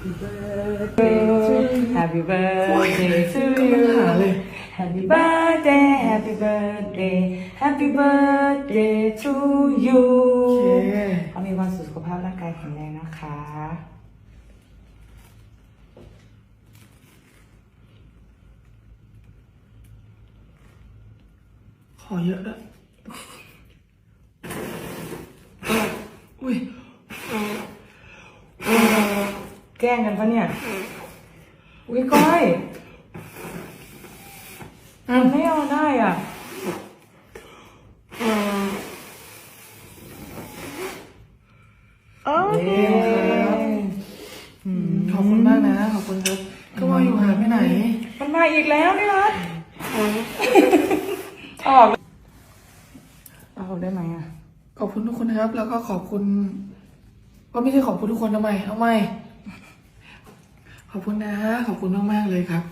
Happy birthday to Happy birthday to ก็ไม่หาเลย Happy birthday Happy birthday Happy birthday to you โอเคขอมีความสุขสุขภาพร่างกายแข็งแรงนะคะขอเยอะด้วยอุ้ย แก ล้งกันปะเนี่ย อุ้ยก้อยมันไม่เอาได้อะโอเคขอบคุณมากนะ ขอบคุณครับก็ว่าอยู่หายไปไหน มันมาอีกแล้วนี่รัดออกเอาได้ไหมอะ ขอบคุณทุกคนนะครับ แล้วก็ขอบคุณ ก็ไม่ใช่ขอบคุณทุกคนทำไมเอาไม่ ขอบคุณนะ ขอบคุณมากๆเลยครับ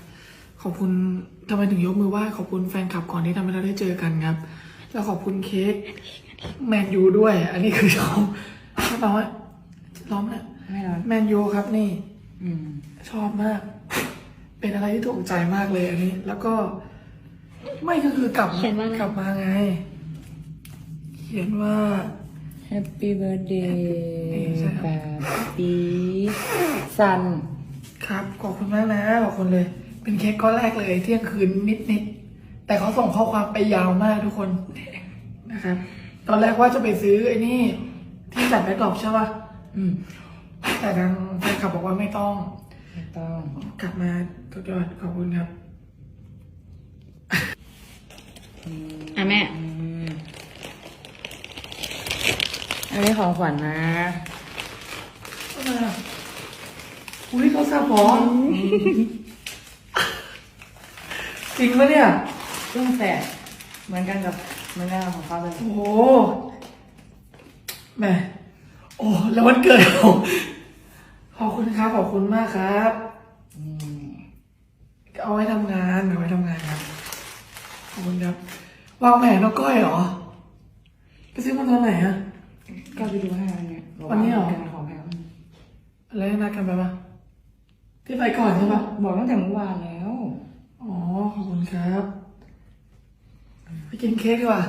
ขอบคุณทำไมถึงยกมือไหว้ขอบคุณแฟนคลับก่อนที่ทำให้เราได้เจอกันครับ แล้วขอบคุณเค้กแมนยูด้วย อันนี้คือชอบชอบว่าร้องนะไม่ร้อนแมนยูครับนี่อืมชอบมาก เป็นอะไรที่ถูกใจมากเลยอันนี้ แล้วก็ ไม่ก็คือกลับเขียนว่าอะไรกลับมาไง เขียนว่า Happy birthday ใช่ครับแบบปีซัน ครับ ขอบคุณมากนะขอบคุณเลย เป็นเค้กก้อนแรกเลยเที่ยงคืนนิดๆแต่เขาส่งข้อความไปยาวมากทุกคนนะครับ ตอนแรกว่าจะไปซื้อไอ้นี่ที่จัดแบ็คดรอปใช่ป่ะอืม แต่ทางแฟนคลับบอกว่าไม่ต้อง ไม่ต้อง กลับมาทุกยอดขอบคุณครับอะแม่อืมอันนี้ของขวัญนะอะไรอะ อุ้ยเขาซาบอจริงปะเนี่ยเครื่องแฝดเหมือนกันกับเหมือนกันกับของเขาเลยโอ้โหแหม่โอ้แล้ววันเกิดผมขอบคุณครับขอบคุณมากครับอืมเอาไว้ทำงานเอาไว้ทำงานครับขอบคุณครับวางแผนน้องก้อยเหรอไปซื้อมาตอนไหนอะก็ไปดูให้วันเนี้ยบอกวันนี้เหรอาเป็นของแพงอะไรนัดกันไปปะ พี่ไปก่อนใช่ปะบอกตั้งแต่เมื่อวานแล้ว อ๋อ ขอบคุณครับ ไปกินเค้กดีกว่า